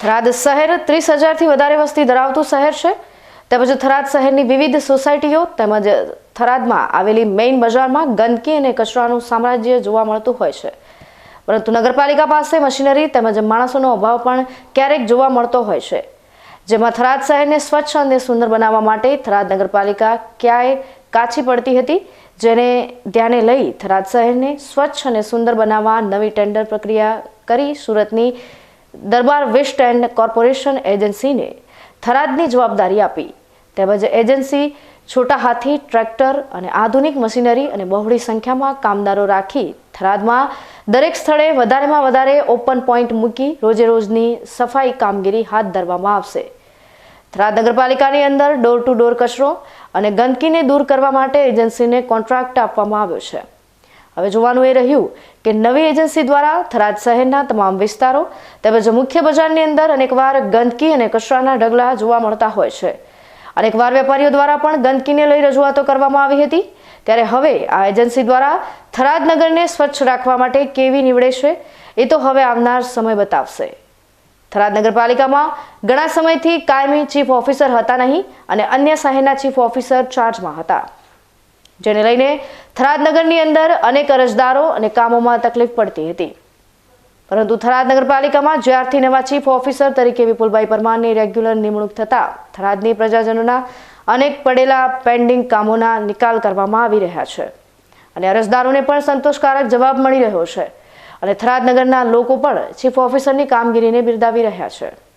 થરાદ શહેર ત્રીસ હજારથી વધારે વસ્તી ધરાવતું શહેર છે. તેમજ થરાદ શહેરની વિવિધ સોસાયટીઓ તેમજ થરાદમાં આવેલી મેઇન બજારમાં ગંદકી અને કચરાનું સામ્રાજ્ય જોવા મળતું હોય છે. પરંતુ નગરપાલિકા પાસે મશીનરી તેમજ માણસોનો અભાવ પણ ક્યારેક જોવા મળતો હોય છે. જેમાં થરાદ શહેરને સ્વચ્છ અને સુંદર બનાવવા માટે થરાદ નગરપાલિકા ક્યાંય કાચી પડતી હતી, જેને ધ્યાને લઈ થરાદ શહેરને સ્વચ્છ અને સુંદર બનાવવા નવી ટેન્ડર પ્રક્રિયા કરી સુરતની દરબાર વેસ્ટ એન્ડ કોર્પોરેશન એજન્સીને થરાદની જવાબદારી આપી. તેમજ એજન્સી છોટા હાથી, ટ્રેક્ટર અને આધુનિક મશીનરી અને બહોળી સંખ્યામાં કામદારો રાખી થરાદમાં દરેક સ્થળે વધારેમાં વધારે ઓપન પોઈન્ટ મૂકી રોજે રોજની સફાઈ કામગીરી હાથ ધરવામાં આવશે. થરાદ નગરપાલિકાની અંદર ડોર ટુ ડોર કચરો અને ગંદકીને દૂર કરવા માટે એજન્સીને કોન્ટ્રાક્ટ આપવામાં આવ્યો છે. હવે જોવાનું એ રહ્યું કે નવી એજન્સી દ્વારા થરાદ શહેરના તમામ વિસ્તારો તેમજ મુખ્ય બજારની અંદર અનેકવાર ગંદકી અને કચરાના ઢગલા જોવા મળતા હોય છે. અનેકવાર વેપારીઓ દ્વારા પણ ગંદકીને લઈ રજૂઆતો કરવામાં આવી હતી. ત્યારે હવે આ એજન્સી દ્વારા થરાદ નગરને સ્વચ્છ રાખવા માટે કેવી નીવડે છે એ તો હવે આવનાર સમય બતાવશે. થરાદ નગરપાલિકામાં ઘણા સમયથી કાયમી ચીફ ઓફિસર હતા નહીં અને અન્ય શહેરના ચીફ ઓફિસર ચાર્જમાં હતા. જેને લઈને થરાદનગરની અંદર અનેક અરજદારો અને કામોમાં તકલીફ પડતી હતી. પરંતુ થરાદ નગરપાલિકામાં જ્યારથી નવા ચીફ ઓફિસર તરીકે વિપુલભાઈ પરમારની રેગ્યુલર નિમણૂક થતાં થરાદની પ્રજાજનોના અનેક પડેલા પેન્ડિંગ કામોના નિકાલ કરવામાં આવી રહ્યા છે. અને અરજદારોને પણ સંતોષકારક જવાબ મળી રહ્યો છે. અને થરાદ નગરના લોકો પણ ચીફ ઓફિસરની કામગીરીને બિરદાવી રહ્યા છે.